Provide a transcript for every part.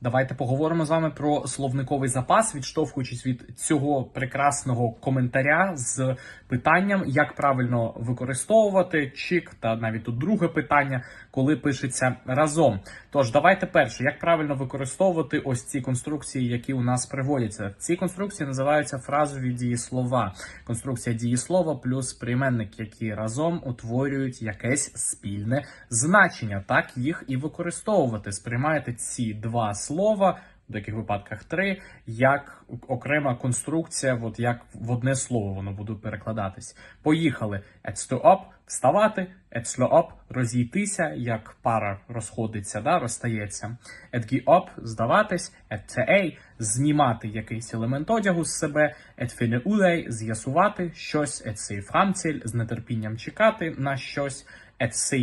Давайте поговоримо з вами про словниковий запас, відштовхуючись від цього прекрасного коментаря з питанням, як правильно використовувати чик, та навіть тут друге питання, коли пишеться разом. Тож, давайте перше, як правильно використовувати ось ці конструкції, які у нас приводяться. Ці конструкції називаються фразові дієслова. Конструкція дієслова плюс прийменник, які разом утворюють якесь спільне значення. Так їх і використовувати. Сприймаєте ці два слова. В деяких випадках три, як окрема конструкція, от як в одне слово воно буде перекладатись. Поїхали. Ецто вставати, ецло розійтися, як пара розходиться, да, розстається. Оп здаватись, ей знімати якийсь елемент одягу з себе, етфіне улей з'ясувати щось, фрамціль з нетерпінням чекати на щось.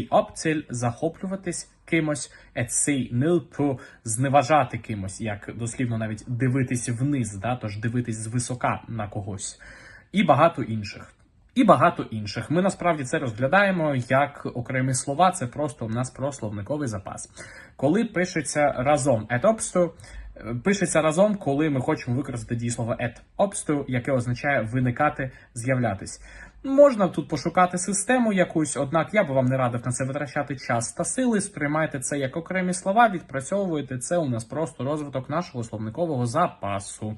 Обціль захоплюватись кимось, ецей нилпу зневажати кимось, як дослівно навіть дивитись вниз, да, тож дивитись звисока на когось, і багато інших. І багато інших. Ми насправді це розглядаємо як окремі слова. Це просто у нас про словниковий запас. Коли пишеться разом et obstu, е, пишеться разом, коли ми хочемо використати дієслово at obstu, яке означає виникати, з'являтись. Можна тут пошукати систему якусь, однак я би вам не радив на це витрачати час та сили. Сприймайте це як окремі слова, відпрацьовуйте це. У нас просто розвиток нашого словникового запасу.